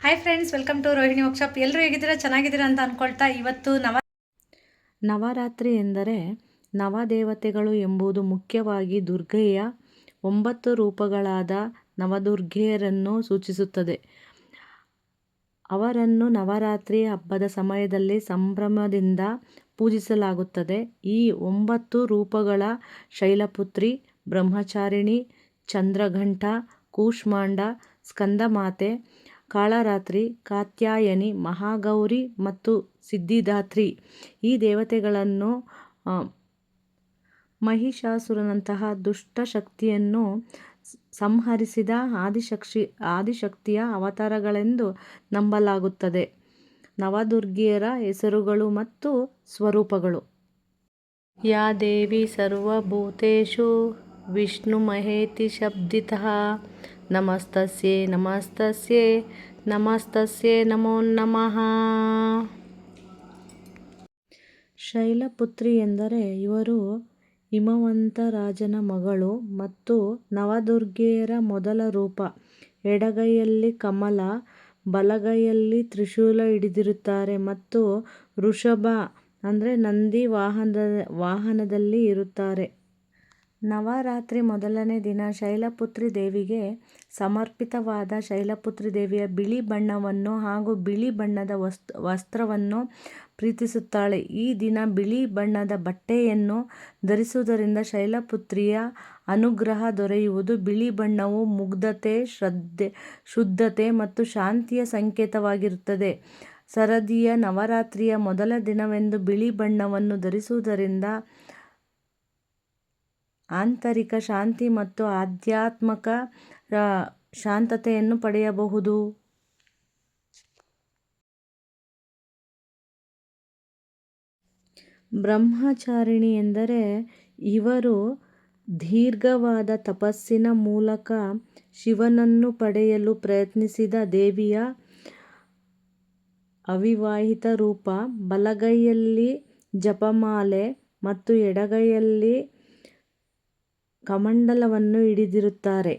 Hi friends welcome to Rohini workshop ಎಲ್ಲರೂ ಹೇಗಿದ್ದೀರಾ? ಚೆನ್ನಾಗಿದ್ದೀರಾ ಅಂತ ಅಂದ್ಕೊಳ್ತಾ ಇವತ್ತು ನವ ನವರಾತ್ರಿ ಎಂದರೆ ನವದೇವತೆಗಳು ಎಂಬುದು ಮುಖ್ಯವಾಗಿ ದುರ್ಗೆಯ ಒಂಬತ್ತು ರೂಪಗಳಾದ ನವದುರ್ಗೆಯರನ್ನು ಸೂಚಿಸುತ್ತದೆ. ಅವರನ್ನು ನವರಾತ್ರಿ ಹಬ್ಬದ ಸಮಯದಲ್ಲಿ ಸಂಭ್ರಮದಿಂದ ಪೂಜಿಸಲಾಗುತ್ತದೆ. ಈ ಒಂಬತ್ತು ರೂಪಗಳ ಶೈಲಪುತ್ರಿ, ಬ್ರಹ್ಮಚಾರಿಣಿ, ಚಂದ್ರಘಂಟ, ಕೂಷ್ಮಾಂಡ, ಸ್ಕಂದಮಾತೆ ಕಾಳರಾತ್ರಿ, ಕಾತ್ಯಾಯನಿ, ಮಹಾಗೌರಿ ಮತ್ತು ಸಿದ್ಧಿದಾತ್ರಿ. ಈ ದೇವತೆಗಳನ್ನು ಮಹಿಷಾಸುರನಂತಹ ದುಷ್ಟ ಶಕ್ತಿಯನ್ನು ಸಂಹರಿಸಿದ ಆದಿಶಕ್ಷಿ, ಆದಿಶಕ್ತಿಯ ಅವತಾರಗಳೆಂದು ನಂಬಲಾಗುತ್ತದೆ. ನವದುರ್ಗಿಯರ ಹೆಸರುಗಳು ಮತ್ತು ಸ್ವರೂಪಗಳು. ಯಾ ದೇವಿ ಸರ್ವಭೂತೇಶು ವಿಷ್ಣು ಮಹೇತಿ ಶಬ್ದಿತಃ. ನಮಸ್ತಸ್ಯೆ ನಮಸ್ತಸ್ಯೆ ನಮಸ್ತಸ್ಯೆ ನಮೋ ನಮಃ. ಶೈಲಪುತ್ರಿ ಎಂದರೆ ಇವರು ಹಿಮವಂತ ರಾಜನ ಮಗಳು ಮತ್ತು ನವದುರ್ಗೆಯರ ಮೊದಲ ರೂಪ. ಎಡಗೈಯಲ್ಲಿ ಕಮಲ, ಬಲಗೈಯಲ್ಲಿ ತ್ರಿಶೂಲ ಹಿಡಿದಿರುತ್ತಾರೆ ಮತ್ತು ವೃಷಭ, ಅಂದರೆ ನಂದಿ ವಾಹನದ, ವಾಹನದಲ್ಲಿ ಇರುತ್ತಾರೆ. ನವರಾತ್ರಿ ಮೊದಲನೇ ದಿನ ಶೈಲಪುತ್ರಿ ದೇವಿಗೆ ಸಮರ್ಪಿತವಾದ ಶೈಲಪುತ್ರಿ ದೇವಿಯ ಬಿಳಿ ಬಣ್ಣವನ್ನು ಹಾಗೂ ಬಿಳಿ ಬಣ್ಣದ ವಸ್ತ್, ವಸ್ತ್ರವನ್ನು ಪ್ರೀತಿಸುತ್ತಾಳೆ. ಈ ದಿನ ಬಿಳಿ ಬಣ್ಣದ ಬಟ್ಟೆಯನ್ನು ಧರಿಸುವುದರಿಂದ ಶೈಲಪುತ್ರಿಯ ಅನುಗ್ರಹ ದೊರೆಯುವುದು. ಬಿಳಿ ಬಣ್ಣವು ಮುಗ್ಧತೆ, ಶ್ರದ್ಧೆ, ಶುದ್ಧತೆ ಮತ್ತು ಶಾಂತಿಯ ಸಂಕೇತವಾಗಿರುತ್ತದೆ. ಸರದಿಯ ನವರಾತ್ರಿಯ ಮೊದಲ ದಿನವೆಂದು ಬಿಳಿ ಬಣ್ಣವನ್ನು ಧರಿಸುವುದರಿಂದ ಆಂತರಿಕ ಶಾಂತಿ ಮತ್ತು ಆಧ್ಯಾತ್ಮಕ ಶಾಂತತೆಯನ್ನು ಪಡೆಯಬಹುದು. ಬ್ರಹ್ಮಚಾರಿಣಿ ಎಂದರೆ ಇವರು ದೀರ್ಘವಾದ ತಪಸ್ಸಿನ ಮೂಲಕ ಶಿವನನ್ನು ಪಡೆಯಲು ಪ್ರಯತ್ನಿಸಿದ ದೇವಿಯ ಅವಿವಾಹಿತ ರೂಪ. ಬಲಗೈಯಲ್ಲಿ ಜಪಮಾಲೆ ಮತ್ತು ಎಡಗೈಯಲ್ಲಿ ಕಮಂಡಲವನ್ನು ಹಿಡಿದಿರುತ್ತಾರೆ.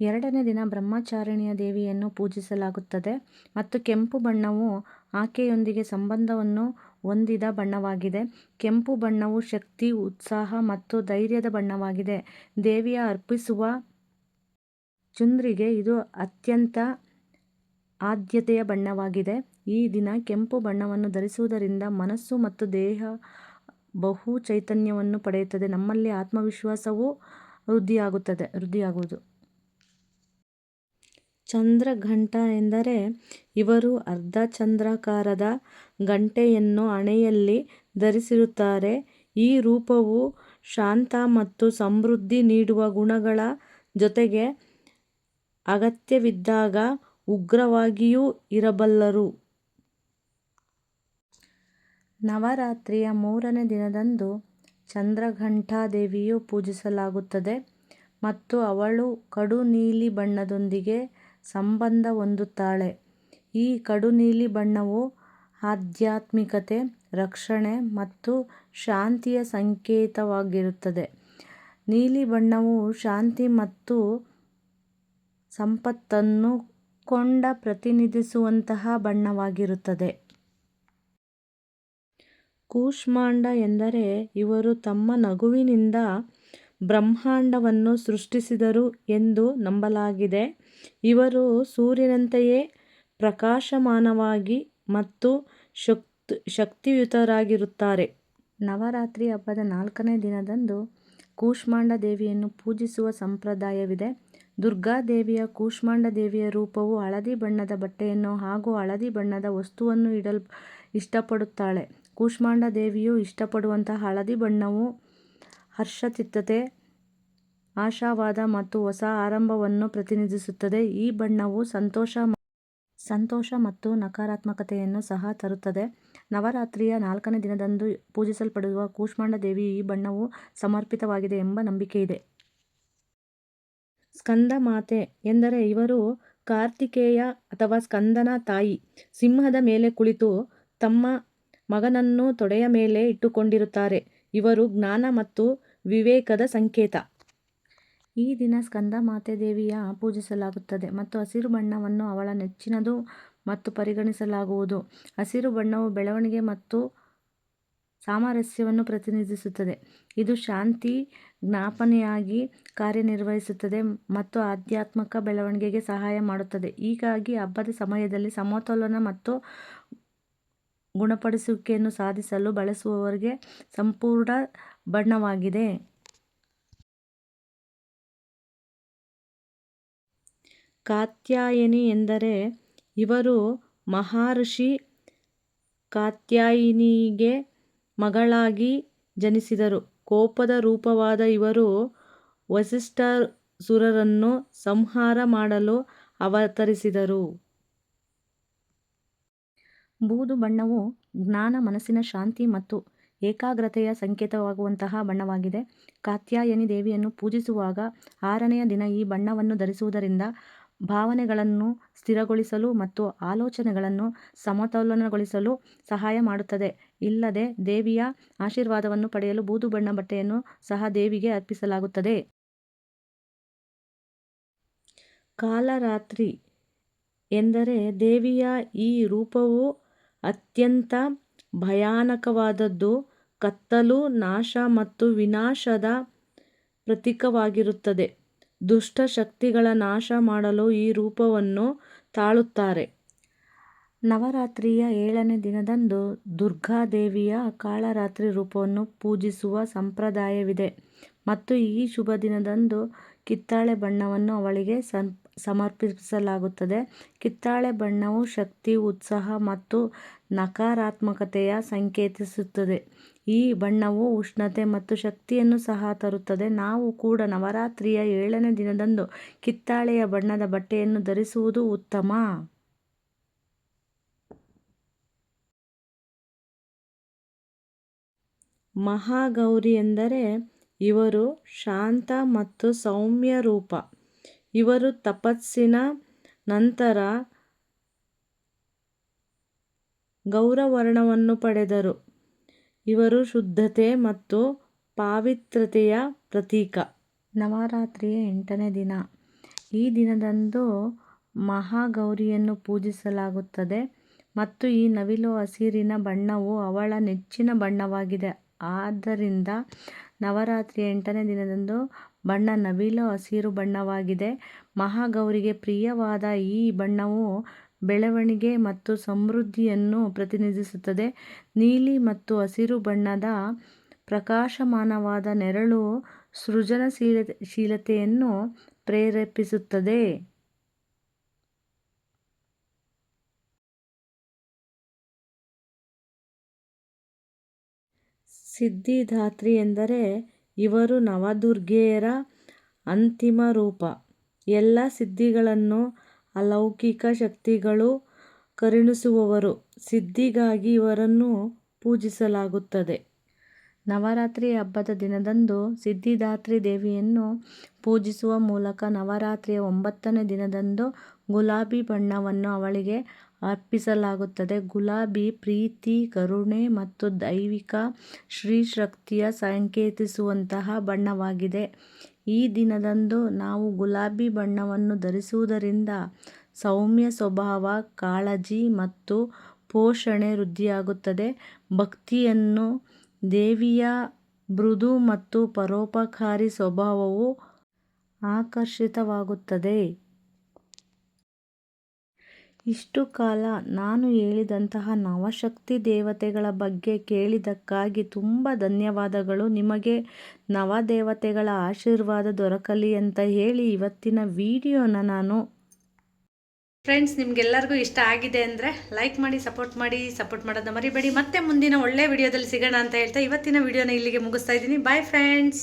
ಎರಡನೇ ದಿನ ಬ್ರಹ್ಮಚಾರಿಣಿಯ ದೇವಿಯನ್ನು ಪೂಜಿಸಲಾಗುತ್ತದೆ ಮತ್ತು ಕೆಂಪು ಬಣ್ಣವು ಆಕೆಯೊಂದಿಗೆ ಸಂಬಂಧವನ್ನು ಹೊಂದಿದ ಬಣ್ಣವಾಗಿದೆ. ಕೆಂಪು ಬಣ್ಣವು ಶಕ್ತಿ, ಉತ್ಸಾಹ ಮತ್ತು ಧೈರ್ಯದ ಬಣ್ಣವಾಗಿದೆ. ದೇವಿಯ ಅರ್ಪಿಸುವ ಚುಂದ್ರಿಗೆ ಇದು ಅತ್ಯಂತ ಆದ್ಯತೆಯ ಬಣ್ಣವಾಗಿದೆ. ಈ ದಿನ ಕೆಂಪು ಬಣ್ಣವನ್ನು ಧರಿಸುವುದರಿಂದ ಮನಸ್ಸು ಮತ್ತು ದೇಹ ಬಹು ಚೈತನ್ಯವನ್ನು ಪಡೆಯುತ್ತದೆ. ನಮ್ಮಲ್ಲಿ ಆತ್ಮವಿಶ್ವಾಸವೂ ವೃದ್ಧಿಯಾಗುತ್ತದೆ, ವೃದ್ಧಿಯಾಗುವುದು. ಚಂದ್ರಘಂಟ ಎಂದರೆ ಇವರು ಅರ್ಧ ಚಂದ್ರಾಕಾರದ ಗಂಟೆಯನ್ನು ಹಣೆಯಲ್ಲಿ ಧರಿಸಿರುತ್ತಾರೆ. ಈ ರೂಪವು ಶಾಂತ ಮತ್ತು ಸಮೃದ್ಧಿ ನೀಡುವ ಗುಣಗಳ ಜೊತೆಗೆ ಅಗತ್ಯವಿದ್ದಾಗ ಉಗ್ರವಾಗಿಯೂ ಇರಬಲ್ಲರು. ನವರಾತ್ರಿಯ ಮೂರನೇ ದಿನದಂದು ಚಂದ್ರಘಂಟಾದೇವಿಯು ಪೂಜಿಸಲಾಗುತ್ತದೆ ಮತ್ತು ಅವಳು ಕಡು ನೀಲಿ ಬಣ್ಣದೊಂದಿಗೆ ಸಂಬಂಧ ಹೊಂದುತ್ತಾಳೆ. ಈ ಕಡು ನೀಲಿ ಬಣ್ಣವು ಆಧ್ಯಾತ್ಮಿಕತೆ, ರಕ್ಷಣೆ ಮತ್ತು ಶಾಂತಿಯ ಸಂಕೇತವಾಗಿರುತ್ತದೆ. ನೀಲಿ ಬಣ್ಣವು ಶಾಂತಿ ಮತ್ತು ಸಂಪತ್ತನ್ನು ಕೊಂಡ ಪ್ರತಿನಿಧಿಸುವಂತಹ ಬಣ್ಣವಾಗಿರುತ್ತದೆ. ಕೂಷ್ಮಾಂಡ ಎಂದರೆ ಇವರು ತಮ್ಮ ನಗುವಿನಿಂದ ಬ್ರಹ್ಮಾಂಡವನ್ನು ಸೃಷ್ಟಿಸಿದರು ಎಂದು ನಂಬಲಾಗಿದೆ. ಇವರು ಸೂರ್ಯನಂತೆಯೇ ಪ್ರಕಾಶಮಾನವಾಗಿ ಮತ್ತು ಶಕ್ತಿ, ಶಕ್ತಿಯುತರಾಗಿರುತ್ತಾರೆ. ನವರಾತ್ರಿ ಹಬ್ಬದ ನಾಲ್ಕನೇ ದಿನದಂದು ಕೂಷ್ಮಾಂಡ ದೇವಿಯನ್ನು ಪೂಜಿಸುವ ಸಂಪ್ರದಾಯವಿದೆ. ದುರ್ಗಾದೇವಿಯ ಕೂಷ್ಮಾಂಡ ದೇವಿಯ ರೂಪವು ಹಳದಿ ಬಣ್ಣದ ಬಟ್ಟೆಯನ್ನು ಹಾಗೂ ಹಳದಿ ಬಣ್ಣದ ವಸ್ತುವನ್ನು ಇಡಲು ಇಷ್ಟಪಡುತ್ತಾಳೆ. ಕೂಷ್ಮಾಂಡ ದೇವಿಯು ಇಷ್ಟಪಡುವಂತಹ ಹಳದಿ ಬಣ್ಣವು ಹರ್ಷಚಿತ್ತತೆ, ಆಶಾವಾದ ಮತ್ತು ಹೊಸ ಆರಂಭವನ್ನು ಪ್ರತಿನಿಧಿಸುತ್ತದೆ. ಈ ಬಣ್ಣವು ಸಂತೋಷ ಸಂತೋಷ ಮತ್ತು ನಕಾರಾತ್ಮಕತೆಯನ್ನು ಸಹ ತರುತ್ತದೆ. ನವರಾತ್ರಿಯ ನಾಲ್ಕನೇ ದಿನದಂದು ಪೂಜಿಸಲ್ಪಡುವ ಕೂಷ್ಮಾಂಡ ದೇವಿ ಈ ಬಣ್ಣವು ಸಮರ್ಪಿತವಾಗಿದೆ ಎಂಬ ನಂಬಿಕೆ ಇದೆ ಸ್ಕಂದ ಮಾತೆ ಎಂದರೆ ಇವರು ಕಾರ್ತಿಕೇಯ ಅಥವಾ ಸ್ಕಂದನ ತಾಯಿ. ಸಿಂಹದ ಮೇಲೆ ಕುಳಿತು ತಮ್ಮ ಮಗನನ್ನು ತೊಡೆಯ ಮೇಲೆ ಇಟ್ಟುಕೊಂಡಿರುತ್ತಾರೆ. ಇವರು ಜ್ಞಾನ ಮತ್ತು ವಿವೇಕದ ಸಂಕೇತ. ಈ ದಿನ ಸ್ಕಂದ ಮಾತೆ ದೇವಿಯ ಪೂಜಿಸಲಾಗುತ್ತದೆ ಮತ್ತು ಹಸಿರು ಬಣ್ಣವನ್ನು ಅವಳ ನೆಚ್ಚಿನದು ಮತ್ತು ಪರಿಗಣಿಸಲಾಗುವುದು. ಹಸಿರು ಬಣ್ಣವು ಬೆಳವಣಿಗೆ ಮತ್ತು ಸಾಮರಸ್ಯವನ್ನು ಪ್ರತಿನಿಧಿಸುತ್ತದೆ. ಇದು ಶಾಂತಿ, ಜ್ಞಾಪನೆಯಾಗಿ ಕಾರ್ಯನಿರ್ವಹಿಸುತ್ತದೆ ಮತ್ತು ಆಧ್ಯಾತ್ಮಿಕ ಬೆಳವಣಿಗೆಗೆ ಸಹಾಯ ಮಾಡುತ್ತದೆ. ಹೀಗಾಗಿ ಹಬ್ಬದ ಸಮಯದಲ್ಲಿ ಸಮತೋಲನ ಮತ್ತು ಗುಣಪಡಿಸುವಿಕೆಯನ್ನು ಸಾಧಿಸಲು ಬಳಸುವವರಿಗೆ ಸಂಪೂರ್ಣ ಬಣ್ಣವಾಗಿದೆ. ಕಾತ್ಯಾಯನಿ ಎಂದರೆ ಇವರು ಮಹಾರ್ಷಿ ಕಾತ್ಯಾಯಿನಿಗೆ ಮಗಳಾಗಿ ಜನಿಸಿದರು. ಕೋಪದ ರೂಪವಾದ ಇವರು ವಸಿಷ್ಠಾಸುರರನ್ನು ಸಂಹಾರ ಮಾಡಲು ಅವತರಿಸಿದರು. ಬೂದು ಬಣ್ಣವು ಜ್ಞಾನ, ಮನಸ್ಸಿನ ಶಾಂತಿ ಮತ್ತು ಏಕಾಗ್ರತೆಯ ಸಂಕೇತವಾಗುವಂತಹ ಬಣ್ಣವಾಗಿದೆ. ಕಾತ್ಯಾಯನಿ ದೇವಿಯನ್ನು ಪೂಜಿಸುವಾಗ ಆರನೆಯ ದಿನ ಈ ಬಣ್ಣವನ್ನು ಧರಿಸುವುದರಿಂದ ಭಾವನೆಗಳನ್ನು ಸ್ಥಿರಗೊಳಿಸಲು ಮತ್ತು ಆಲೋಚನೆಗಳನ್ನು ಸಮತೋಲನಗೊಳಿಸಲು ಸಹಾಯ ಮಾಡುತ್ತದೆ. ಇಲ್ಲದೆ ದೇವಿಯ ಆಶೀರ್ವಾದವನ್ನು ಪಡೆಯಲು ಬೂದು ಬಣ್ಣ ಬಟ್ಟೆಯನ್ನು ಸಹ ದೇವಿಗೆ ಅರ್ಪಿಸಲಾಗುತ್ತದೆ. ಕಾಲರಾತ್ರಿ ಎಂದರೆ ದೇವಿಯ ಈ ರೂಪವು ಅತ್ಯಂತ ಭಯಾನಕವಾದದ್ದು ಕತ್ತಲು, ನಾಶ ಮತ್ತು ವಿನಾಶದ ಪ್ರತೀಕವಾಗಿರುತ್ತದೆ. ದುಷ್ಟ ಶಕ್ತಿಗಳ ನಾಶ ಮಾಡಲು ಈ ರೂಪವನ್ನು ತಾಳುತ್ತಾರೆ. ನವರಾತ್ರಿಯ ಏಳನೇ ದಿನದಂದು ದುರ್ಗಾದೇವಿಯ ಕಾಳರಾತ್ರಿ ರೂಪವನ್ನು ಪೂಜಿಸುವ ಸಂಪ್ರದಾಯವಿದೆ ಮತ್ತು ಈ ಶುಭ ದಿನದಂದು ಕಿತ್ತಳೆ ಬಣ್ಣವನ್ನು ಅವಳಿಗೆ ಸಮರ್ಪಿಸಲಾಗುತ್ತದೆ. ಕಿತ್ತಾಳೆ ಬಣ್ಣವು ಶಕ್ತಿ, ಉತ್ಸಾಹ ಮತ್ತು ನಕಾರಾತ್ಮಕತೆಯ ಸಂಕೇತಿಸುತ್ತದೆ. ಈ ಬಣ್ಣವು ಉಷ್ಣತೆ ಮತ್ತು ಶಕ್ತಿಯನ್ನು ಸಹ ತರುತ್ತದೆ. ನಾವು ಕೂಡ ನವರಾತ್ರಿಯ ಏಳನೇ ದಿನದಂದು ಕಿತ್ತಾಳೆಯ ಬಣ್ಣದ ಬಟ್ಟೆಯನ್ನು ಧರಿಸುವುದು ಉತ್ತಮ. ಮಹಾಗೌರಿ ಎಂದರೆ ಇವರು ಶಾಂತ ಮತ್ತು ಸೌಮ್ಯ ರೂಪ. ಇವರು ತಪಸ್ಸಿನ ನಂತರ ಗೌರವರ್ಣವನ್ನು ಪಡೆದರು. ಇವರು ಶುದ್ಧತೆ ಮತ್ತು ಪಾವಿತ್ರ್ಯತೆಯ ಪ್ರತೀಕ. ನವರಾತ್ರಿಯ ಎಂಟನೇ ದಿನ. ಈ ದಿನದಂದು ಮಹಾಗೌರಿಯನ್ನು ಪೂಜಿಸಲಾಗುತ್ತದೆ ಮತ್ತು ಈ ನವಿಲು ಹಸಿರಿನ ಬಣ್ಣವು ಅವಳ ನೆಚ್ಚಿನ ಬಣ್ಣವಾಗಿದೆ. ಆದ್ದರಿಂದ ನವರಾತ್ರಿಯ ಎಂಟನೇ ದಿನದಂದು ಬಣ್ಣ ನವಿಲು ಹಸಿರು ಬಣ್ಣವಾಗಿದೆ. ಮಹಾಗೌರಿಗೆ ಪ್ರಿಯವಾದ ಈ ಬಣ್ಣವು ಬೆಳವಣಿಗೆ ಮತ್ತು ಸಮೃದ್ಧಿಯನ್ನು ಪ್ರತಿನಿಧಿಸುತ್ತದೆ. ನೀಲಿ ಮತ್ತು ಹಸಿರು ಬಣ್ಣದ ಪ್ರಕಾಶಮಾನವಾದ ನೆರಳು ಸೃಜನಶೀಲ ಶೀಲತೆಯನ್ನು ಪ್ರೇರೇಪಿಸುತ್ತದೆ. ಸಿದ್ಧಿದಾತ್ರಿ ಎಂದರೆ ಇವರು ನವದುರ್ಗೆಯರ ಅಂತಿಮ ರೂಪ. ಎಲ್ಲ ಸಿದ್ಧಿಗಳನ್ನು ಅಲೌಕಿಕ ಶಕ್ತಿಗಳು ಕರುಣಿಸುವವರು. ಸಿದ್ಧಿಗಾಗಿ ಇವರನ್ನು ಪೂಜಿಸಲಾಗುತ್ತದೆ. ನವರಾತ್ರಿ ಹಬ್ಬದ ದಿನದಂದು ಸಿದ್ಧಿದಾತ್ರಿ ದೇವಿಯನ್ನು ಪೂಜಿಸುವ ಮೂಲಕ ನವರಾತ್ರಿಯ ಒಂಬತ್ತನೇ ದಿನದಂದು ಗುಲಾಬಿ ಬಣ್ಣವನ್ನು ಅವಳಿಗೆ ಅರ್ಪಿಸಲಾಗುತ್ತದೆ. ಗುಲಾಬಿ, ಪ್ರೀತಿ, ಕರುಣೆ ಮತ್ತು ದೈವಿಕ ಸ್ತ್ರೀಶಕ್ತಿಯ ಸಂಕೇತಿಸುವಂತಹ ಬಣ್ಣವಾಗಿದೆ. ಈ ದಿನದಂದು ನಾವು ಗುಲಾಬಿ ಬಣ್ಣವನ್ನು ಧರಿಸುವುದರಿಂದ ಸೌಮ್ಯ ಸ್ವಭಾವ, ಕಾಳಜಿ ಮತ್ತು ಪೋಷಣೆ ವೃದ್ಧಿಯಾಗುತ್ತದೆ. ಭಕ್ತಿಯನ್ನು ದೇವಿಯ ಮೃದು ಮತ್ತು ಪರೋಪಕಾರಿ ಸ್ವಭಾವವು ಆಕರ್ಷಿತವಾಗುತ್ತದೆ. ಇಷ್ಟು ಕಾಲ ನಾನು ಹೇಳಿದಂತಹ ನವಶಕ್ತಿ ದೇವತೆಗಳ ಬಗ್ಗೆ ಕೇಳಿದ್ದಕ್ಕಾಗಿ ತುಂಬ ಧನ್ಯವಾದಗಳು. ನಿಮಗೆ ನವದೇವತೆಗಳ ಆಶೀರ್ವಾದ ದೊರಕಲಿ ಅಂತ ಹೇಳಿ ಇವತ್ತಿನ ವಿಡಿಯೋನ ನಾನು ಫ್ರೆಂಡ್ಸ್ ನಿಮ್ಗೆಲ್ಲರಿಗೂ ಇಷ್ಟ ಆಗಿದೆ ಅಂದರೆ ಲೈಕ್ ಮಾಡಿ ಸಪೋರ್ಟ್ ಮಾಡಿ ಸಪೋರ್ಟ್ ಮಾಡೋದನ್ನ ಮರಿಬೇಡಿ. ಮತ್ತೆ ಮುಂದಿನ ಒಳ್ಳೆ ವಿಡಿಯೋದಲ್ಲಿ ಸಿಗೋಣ ಅಂತ ಹೇಳ್ತಾ ಇವತ್ತಿನ ವಿಡಿಯೋನ ಇಲ್ಲಿಗೆ ಮುಗಿಸ್ತಾ ಇದ್ದೀನಿ. Bye friends